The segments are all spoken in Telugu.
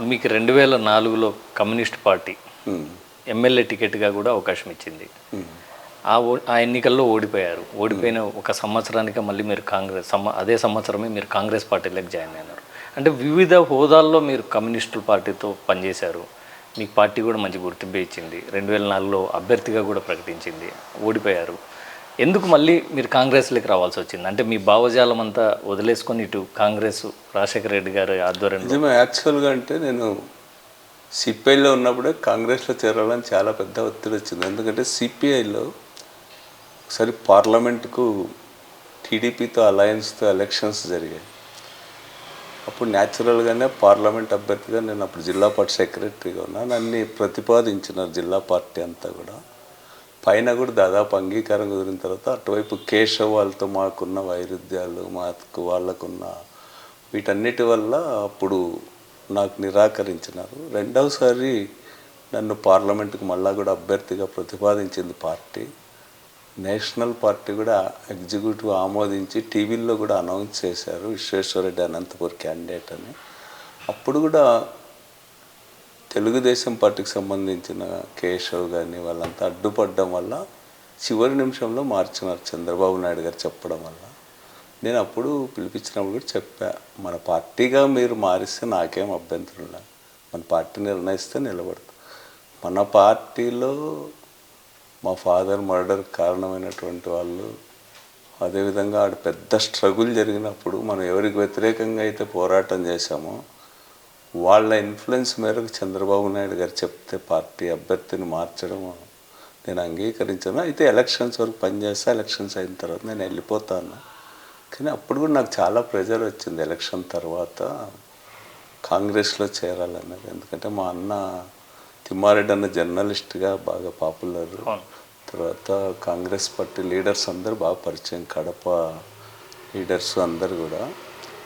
మీకు రెండు వేల నాలుగులో కమ్యూనిస్ట్ పార్టీ ఎమ్మెల్యే టికెట్గా కూడా అవకాశం ఇచ్చింది. ఆ ఓ ఆ ఎన్నికల్లో ఓడిపోయారు. ఓడిపోయిన ఒక సంవత్సరానికి మళ్ళీ మీరు కాంగ్రెస్ అదే సంవత్సరమే మీరు కాంగ్రెస్ పార్టీలోకి జాయిన్ అయినారు. అంటే వివిధ హోదాల్లో మీరు కమ్యూనిస్టు పార్టీతో పనిచేశారు. మీకు పార్టీ కూడా మంచి గుర్తింపు ఇచ్చింది. రెండు వేల నాలుగులో అభ్యర్థిగా కూడా ప్రకటించింది. ఓడిపోయారు. ఎందుకు మళ్ళీ మీరు కాంగ్రెస్లోకి రావాల్సి వచ్చింది? అంటే మీ భావజాలం అంతా వదిలేసుకొని ఇటు కాంగ్రెస్ రాజశేఖర రెడ్డి గారి ఆధ్వర్యంలో నిజమే యాక్చువల్గా అంటే నేను సిపిఐలో ఉన్నప్పుడే కాంగ్రెస్లో చేరాలని చాలా పెద్ద ఒత్తిడి వచ్చింది. ఎందుకంటే సిపిఐలో ఒకసారి పార్లమెంట్కు టీడీపీతో అలయన్స్తో ఎలక్షన్స్ జరిగాయి. అప్పుడు న్యాచురల్గానే పార్లమెంట్ అభ్యర్థిగా నేను అప్పుడు జిల్లా పార్టీ సెక్రటరీగా ఉన్నాను. అన్ని ప్రతిపాదించినారు జిల్లా పార్టీ అంతా కూడా. పైన కూడా దాదాపు అంగీకారం కుదిరిన తర్వాత అటువైపు కేశవ్ వాళ్ళతో మాకున్న వైరుధ్యాలు మాకు వాళ్ళకున్న వీటన్నిటి వల్ల అప్పుడు నాకు నిరాకరించినారు. రెండవసారి నన్ను పార్లమెంట్కి మళ్ళా కూడా అభ్యర్థిగా ప్రతిపాదించింది పార్టీ. నేషనల్ పార్టీ కూడా ఎగ్జిక్యూటివ్ ఆమోదించి టీవీల్లో కూడా అనౌన్స్ చేశారు విశ్వేశ్వరరెడ్డి అనంతపూర్ క్యాండిడేట్ అని. అప్పుడు కూడా తెలుగుదేశం పార్టీకి సంబంధించిన కేశవ్ కానీ వాళ్ళంతా అడ్డుపడడం వల్ల చివరి నిమిషంలో మార్చినారు చంద్రబాబు నాయుడు గారు చెప్పడం వల్ల. నేను అప్పుడు పిలిపించినప్పుడు కూడా చెప్పా మన పార్టీగా మీరు మారిస్తే నాకేం అభ్యంతరం లేదు. మన పార్టీ నిర్ణయిస్తే నిలబడతాం. మన పార్టీలో మా ఫాదర్ మర్డర్ కారణమైనటువంటి వాళ్ళు అదేవిధంగా ఆడ పెద్ద స్ట్రగుల్ జరిగినప్పుడు మనం ఎవరికి వ్యతిరేకంగా అయితే పోరాటం చేశామో వాళ్ళ ఇన్ఫ్లుయెన్స్ మేరకు చంద్రబాబు నాయుడు గారు చెప్తే పార్టీ అభ్యర్థిని మార్చడం నేను అంగీకరించాను. అయితే ఎలక్షన్స్ వరకు పనిచేస్తే ఎలక్షన్స్ అయిన తర్వాత నేను వెళ్ళిపోతాను. కానీ అప్పుడు కూడా నాకు చాలా ప్రెజర్ వచ్చింది ఎలక్షన్ తర్వాత కాంగ్రెస్లో చేరాలన్నది. ఎందుకంటే మా అన్న తిమ్మారెడ్డి అన్న జర్నలిస్ట్గా బాగా పాపులర్. తర్వాత కాంగ్రెస్ పార్టీ లీడర్స్ అందరూ బాగా పరిచయం కడప లీడర్స్ అందరు కూడా.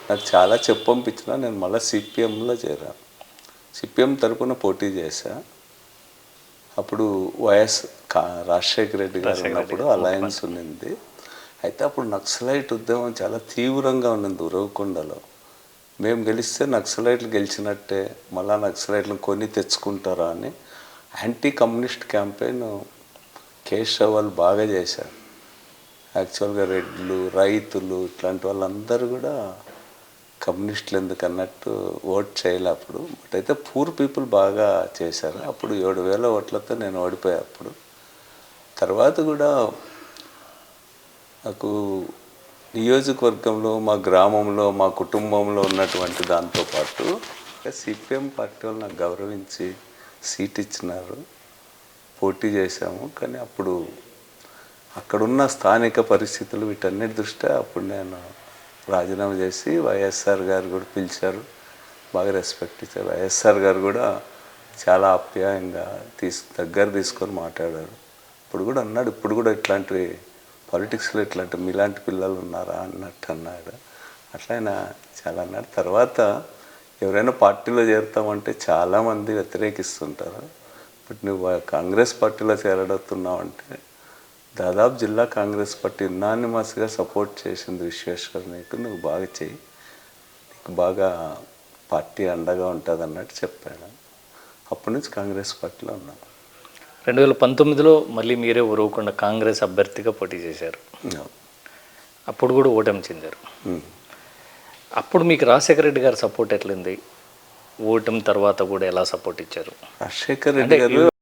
నాకు చాలా చెప్పంపించిన నేను మళ్ళీ సిపిఎంలో చేరాను సిపిఎం తరపున పోటీ చేశా. అప్పుడు వైఎస్ కా రాజశేఖర రెడ్డి గారు ఉన్నప్పుడు అలయన్స్ ఉన్నింది. అయితే అప్పుడు నక్సలైట్ ఉద్యమం చాలా తీవ్రంగా ఉన్నింది ఉరవకొండలో. మేము గెలిస్తే నక్సలైట్లు గెలిచినట్టే మళ్ళా నక్సలైట్లను కొని తెచ్చుకుంటారా అని యాంటీ కమ్యూనిస్ట్ క్యాంపెయిన్ కేశవ్ వాళ్ళు బాగా చేశారు. యాక్చువల్గా రెడ్లు రైతులు ఇట్లాంటి వాళ్ళందరూ కూడా కమ్యూనిస్టులు ఎందుకు అన్నట్టు ఓట్ చేయలే అప్పుడు. బట్ అయితే పూర్ పీపుల్ బాగా చేశారు. అప్పుడు ఏడు వేల ఓట్లతో నేను ఓడిపోయా అప్పుడు. తర్వాత కూడా నాకు నియోజకవర్గంలో మా గ్రామంలో మా కుటుంబంలో ఉన్నటువంటి దాంతోపాటు సిపిఎం పార్టీ వాళ్ళు నాకు గౌరవించి సీట్ ఇచ్చినారు. పోటీ చేశాము. కానీ అప్పుడు అక్కడున్న స్థానిక పరిస్థితులు వీటన్నిటి దృష్ట్యా అప్పుడు నేను రాజీనామా చేసి వైఎస్ఆర్ గారు కూడా పిలిచారు. బాగా రెస్పెక్ట్ ఇచ్చారు. వైఎస్ఆర్ గారు కూడా చాలా ఆప్యాయంగా తీసు దగ్గర తీసుకొని మాట్లాడారు. ఇప్పుడు కూడా అన్నాడు. ఇప్పుడు కూడా ఇట్లాంటివి పాలిటిక్స్లో ఇట్లాంటి మీలాంటి పిల్లలు ఉన్నారా అన్నట్టు అన్నాడు. అట్లా ఆయన చాలా అన్నాడు. తర్వాత ఎవరైనా పార్టీలో చేరుతామంటే చాలామంది వ్యతిరేకిస్తుంటారు. బట్ నువ్వు కాంగ్రెస్ పార్టీలో చేరడుతున్నావు అంటే దాదాపు జిల్లా కాంగ్రెస్ పార్టీ యునానిమస్గా సపోర్ట్ చేసింది విశ్వేశ్వర్ నీకు నువ్వు బాగా చెయ్యి. నీకు బాగా పార్టీ అండగా ఉంటుంది అన్నట్టు చెప్పాడు. అప్పటి నుంచి కాంగ్రెస్ పార్టీలో ఉన్నాను రెండు వేల పంతొమ్మిదిలో మళ్ళీ మీరే ఉరవకుండా కాంగ్రెస్ అభ్యర్థిగా పోటీ చేశారు. అప్పుడు కూడా ఓటమి చెందారు. అప్పుడు మీకు రాజశేఖర రెడ్డి గారి సపోర్ట్ ఎట్లుంది? ఓటమి తర్వాత కూడా ఎలా సపోర్ట్ ఇచ్చారు? రాజశేఖర్ రెడ్డి గారు